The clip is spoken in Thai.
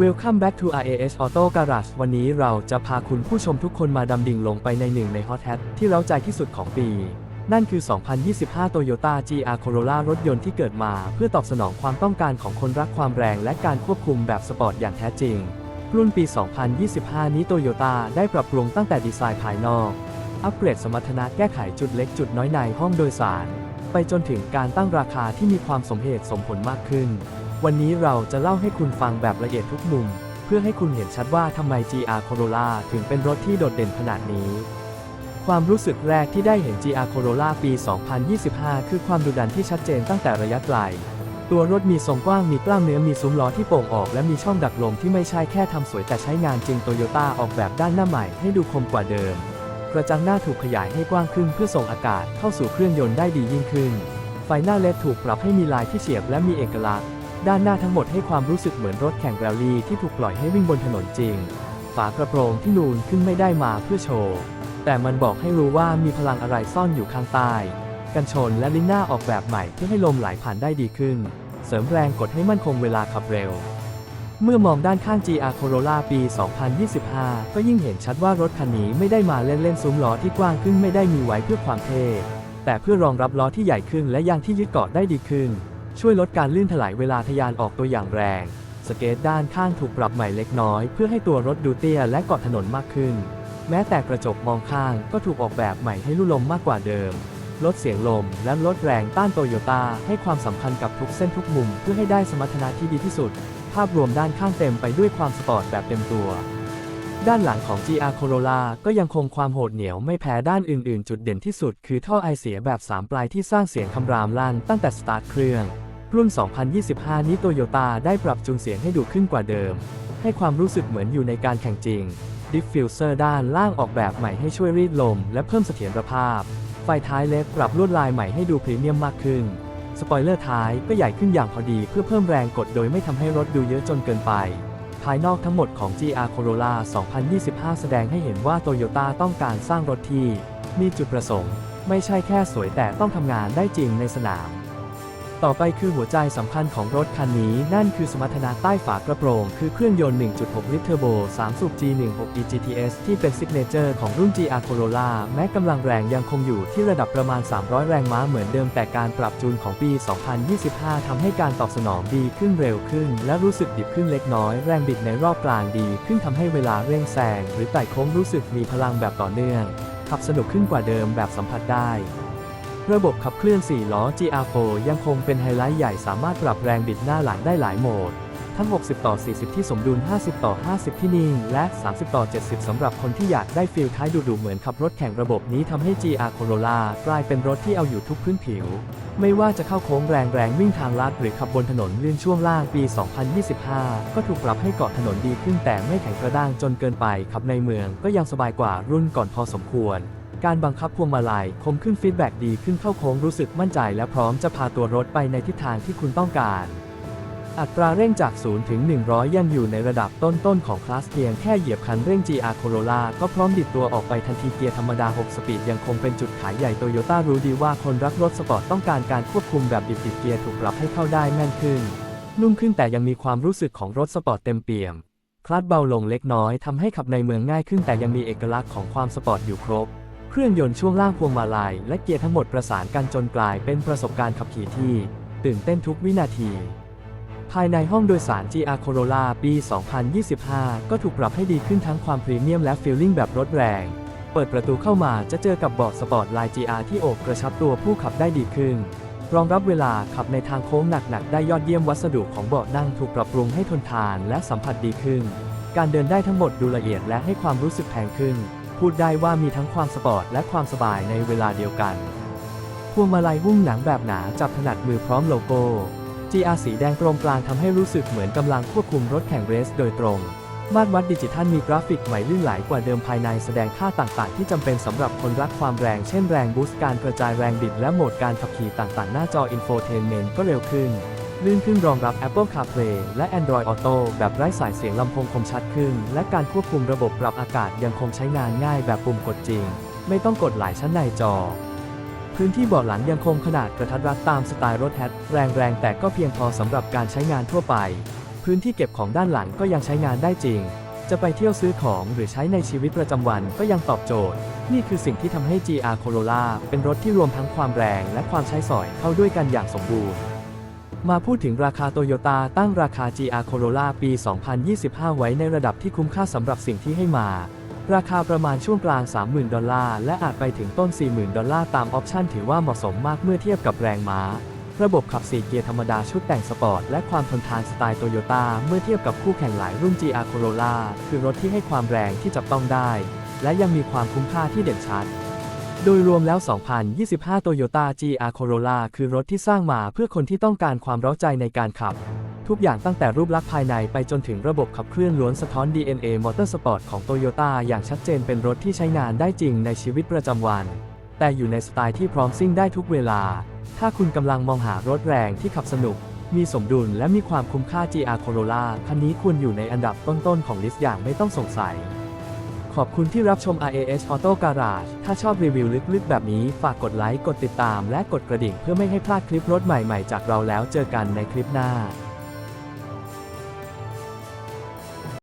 Welcome back to RAS Auto Garage วันนี้เราจะพาคุณผู้ชมทุกคนมาดำดิ่งลงไปในหนึ่งใน Hot Hat ที่เร้าใจที่สุดของปี นั่นคือ 2025 Toyota GR Corolla รถยนต์ที่เกิดมา เพื่อตอบสนองความต้องการของคนรักความแรงและการควบคุมแบบสปอร์ตอย่างแท้จริง รุ่นปี 2025 นี้โตโยต้าได้ปรับปรุงตั้งแต่ดีไซน์ภายนอก อัปเกรดสมรรถนะแก้ไขจุดเล็กจุดน้อยในห้องโดยสาร ไปจนถึงการตั้งราคาที่มีความสมเหตุสมผลมากขึ้น วันนี้เราจะเล่าให้คุณฟังแบบละเอียดทุกมุม เพื่อให้คุณเห็นชัดว่าทำไม GR Corolla ถึงเป็นรถที่โดดเด่นขนาดนี้ ความรู้สึกแรกที่ได้เห็น GR Corolla ปี 2025 คือความดุดันที่ชัดเจนตั้งแต่ระยะไกล ตัวรถมีทรงกว้างมีกล้ามเนื้อมีซุ้มล้อที่โป่งออก และมีช่องดักลมที่ไม่ใช่แค่ทำสวยแต่ใช้งานจริงโตโยต้าออกแบบด้านหน้าใหม่ให้ดูคมกว่าเดิม กระจังหน้าถูกขยายให้กว้างขึ้นเพื่อส่งอากาศเข้าสู่เครื่องยนต์ได้ดียิ่งขึ้น ไฟหน้าเลดถูกปรับให้มีลายที่เฉียบและมีเอกลักษณ์ ด้านหน้าทั้งหมดให้ความรู้สึกเหมือนรถแข่งแรลลี่ที่ถูกปล่อยให้วิ่งบนถนนจริง ฝากระโปรงที่นูนขึ้นไม่ได้มาเพื่อโชว์ แต่มันบอกให้รู้ว่ามีพลังอะไรซ่อนอยู่ข้างใต้ กันชนและลิ้นหน้าออกแบบใหม่เพื่อให้ลมไหลผ่านได้ดีขึ้น เสริมแรงกดให้มั่นคงเวลาขับเร็ว เมื่อมองด้านข้าง GR Corolla ปี 2025 ก็ยิ่งเห็นชัดว่ารถคันนี้ไม่ได้มาเล่นๆซุ้มล้อที่กว้างขึ้นไม่ได้มีไว้เพื่อความเท่แต่เพื่อรองรับล้อที่ใหญ่ขึ้นและยางที่ยึดเกาะได้ดีขึ้น ช่วยลดการลื่นถลายเวลาทะยานออกตัวอย่างแรง สเกตด้านข้างถูกปรับใหม่เล็กน้อย เพื่อให้ตัวรถดูเตี้ยและเกาะถนนมากขึ้น แม้แต่กระจกมองข้างก็ถูกออกแบบใหม่ให้ลู่ลมมากกว่าเดิม ลดเสียงลมและลดแรงต้านโตโยต้าให้ความสำคัญกับทุกเส้นทุกมุม เพื่อให้ได้สมรรถนะที่ดีที่สุด ภาพรวมด้านข้างเต็มไปด้วยความสปอร์ตแบบเต็มตัวด้านหลังของ GR Corolla ก็ยังคงความโหดเหนียวไม่แพ้ด้านอื่นๆ จุดเด่นที่สุดคือท่อไอเสียแบบ 3 ปลายที่สร้างเสียงคำรามลั่นตั้งแต่สตาร์ทเครื่อง รุ่น 2025 นี้โตโยต้าได้ปรับจูนเสียงให้ดูขึ้นกว่าเดิม ให้ความรู้สึกเหมือนอยู่ในการแข่งจริง ดิฟฟิวเซอร์ด้านล่างออกแบบใหม่ให้ช่วยรีดลม และเพิ่มเสถียรภาพ ไฟท้ายเล็กปรับลวดลายใหม่ให้ดูพรีเมียมมากขึ้น สปอยเลอร์ท้ายก็ใหญ่ขึ้นอย่างพอดีเพื่อเพิ่มแรงกดโดยไม่ทำให้รถดูเยอะจนเกินไป ภายนอกทั้งหมดของ GR Corolla 2025 แสดงให้เห็นว่าโตโยต้าต้องการสร้างรถที่มีจุดประสงค์ ไม่ใช่แค่สวยแต่ต้องทำงานได้จริงในสนาม ต่อไปคือหัวใจสำคัญของรถคันนี้ นั่นคือสมรรถนะใต้ฝากระโปรง คือเครื่องยนต์ 1.6 ลิตรเทอร์โบ 3 สูบ G16 eGTS ที่เป็นซิกเนเจอร์ของรุ่น GR Corolla แม้กำลังแรงยังคงอยู่ที่ระดับประมาณ 300 แรงม้าเหมือนเดิม แต่การปรับจูนของปี 2025 ทำให้การตอบสนองดีขึ้นเร็วขึ้น และรู้สึกดิบขึ้นเล็กน้อย แรงบิดในรอบกลางดี ขึ้นทำให้เวลาเร่งแซงหรือไต่โค้งรู้สึกมีพลังแบบต่อเนื่องขับสนุกขึ้นกว่าเดิมแบบสัมผัสได้ ระบบขับเคลื่อน 4 ล้อ GR4 ยังคงเป็นไฮไลท์ใหญ่สามารถปรับแรงบิดหน้าหลังได้หลายโหมด ทั้ง 60 ต่อ 40 ที่สมดุล 50 ต่อ 50 ที่นิ่ง และ 30 ต่อ 70 สำหรับคนที่อยากได้ฟีลท้ายดุๆเหมือนขับรถแข่งระบบนี้ทำให้ GR Corolla กลายเป็นรถที่เอาอยู่ทุกพื้นผิว ไม่ว่าจะเข้าโค้งแรงๆวิ่งทางลาดหรือขับบนถนนลื่นช่วงล่างปี 2025 ก็ถูกปรับให้เกาะถนนดีขึ้นแต่ไม่แข็งกระด้างจนเกินไปขับในเมืองก็ยังสบายกว่ารุ่นก่อนพอสมควร การบังคับพวงมาลัยคมขึ้นฟีดแบ็ดีขึ้นเข้าโค้งรู้สึกมั่นใจและพร้อมจะพาตัวรถไปในทิศทางที่คุณต้องการ อัตราเร่งจาก 0 ถึง 100 ยังอยู่ในระดับต้นๆของคลาสเพียงแค่เหยียบคันเร่ง GR Corolla ก็พร้อมดิดตัวออกไปทันทีเกียร์ธรรมดา 6 สปีดยังคงเป็นจุดขายใหญ่โตโยต้ารู้ดีว่าคนรักรถสปอร์ตต้องการการควบคุมแบบดิบๆเกียร์ถูกปรับให้เข้าได้แม่นขึ้นนุ่มขึ้นแต่ยังมีความรู้สึกของรถสปอร์ตเต็มเปี่ยม คลัดเบาลงเล็กน้อยทำให้ขับในเมืองง่ายขึ้นแต่ยังมีเอกลักษณ์ของความสปอร์ตอยู่ครบ เครื่องยนต์ช่วงล่างพวงมาลัยและเกียร์ทั้งหมดประสานกันจนกลายเป็นประสบการณ์ขับขี่ที่ ตื่นเต้นทุกวินาที ภายในห้องโดยสาร GR Corolla ปี 2025 ก็ถูกปรับให้ดีขึ้นทั้งความพรีเมียมและฟีลลิ่งแบบรถแรง เปิดประตูเข้ามาจะเจอกับเบาะสปอร์ตลาย GR ที่โอบกระชับตัวผู้ขับได้ดีขึ้น รองรับเวลาขับในทางโค้งหนักๆได้ยอดเยี่ยมวัสดุของเบาะนั่งถูกปรับปรุงให้ทนทานและสัมผัสดีขึ้น การเดินได้ทั้งหมดดูละเอียดและให้ความรู้สึกแพงขึ้น พูดได้ว่ามีทั้งความสปอร์ตและความสบายในเวลาเดียวกัน พวงมาลัยหุ้มหนังแบบหนาจับถนัดมือพร้อมโลโก้ GR สีแดงตรงกลางทำให้รู้สึกเหมือนกำลังควบคุมรถแข่งเรสโดยตรง มาตรวัดดิจิทัลมีกราฟิกใหม่ลื่นไหลกว่าเดิมภายในแสดงค่าต่างๆ ที่จำเป็นสำหรับคนรักความแรง เช่นแรงบูสต์การกระจายแรงบิดและโหมดการขับขี่ต่างๆ หน้าจอ Infotainment ก็เร็วขึ้น ลื่นขึ้นรองรับ Apple CarPlay และ Android Auto แบบไร้สายเสียงลำโพงคมชัดขึ้น และการควบคุมระบบปรับอากาศยังคงใช้งานง่ายแบบปุ่มกดจริง ไม่ต้องกดหลายชั้นในจอ พื้นที่เบาะหลังยังคงขนาดกระทัดรัดตามสไตล์รถแฮทแรงๆ แต่ก็เพียงพอสำหรับการใช้งานทั่วไป พื้นที่เก็บของด้านหลังก็ยังใช้งานได้จริง จะไปเที่ยวซื้อของหรือใช้ในชีวิตประจำวันก็ยังตอบโจทย์ นี่คือสิ่งที่ทำให้ GR Corolla เป็นรถที่รวมทั้งความแรง และความใช้สอยเข้าด้วยกันอย่างสมบูรณ์ มาพูดถึงราคาโตโยต้าตั้งราคา GR Corolla ปี 2025 ไว้ในระดับที่คุ้มค่าสำหรับสิ่งที่ให้มา ราคาประมาณช่วงกลาง 30,000 ดอลลาร์ และอาจไปถึงต้น 40,000 ดอลลาร์ตามออปชั่นถือว่าเหมาะสมมากเมื่อเทียบกับแรงม้า ระบบขับ 4 เกียร์ธรรมดาชุดแต่งสปอร์ต และความทนทานสไตล์โตโยต้าเมื่อเทียบกับคู่แข่งหลายรุ่น GR Corolla คือรถที่ให้ความแรงที่จับต้องได้ และยังมีความคุ้มค่าที่เด่นชัด โดยรวมแล้ว 2025 Toyota GR Corolla คือรถที่สร้างมาเพื่อคนที่ต้องการความร้าใจในการขับ ทุกอย่างตั้งแต่รูปลักษณ์ภายในไปจนถึงระบบขับเคลื่อนล้วนสะท้อน DNA Motorsport ของ Toyota อย่างชัดเจนเป็นรถที่ใช้งานได้จริงในชีวิตประจำวัน แต่อยู่ในสไตล์ที่พร้อมซิ่งได้ทุกเวลา ถ้าคุณกำลังมองหารถแรงที่ขับสนุก มีสมดุลและมีความคุ้มค่า GR Corolla คันนี้ควรอยู่ในอันดับต้นๆของลิสต์อย่างไม่ต้องสงสัย ขอบคุณที่รับชม ias Auto Garage ถ้าชอบรีวิวลึกๆ แบบนี้ฝากกดไลค์ กดติดตาม และกดกระดิ่งเพื่อไม่ให้พลาดคลิปรถใหม่ๆ จากเราแล้วเจอกันในคลิปหน้า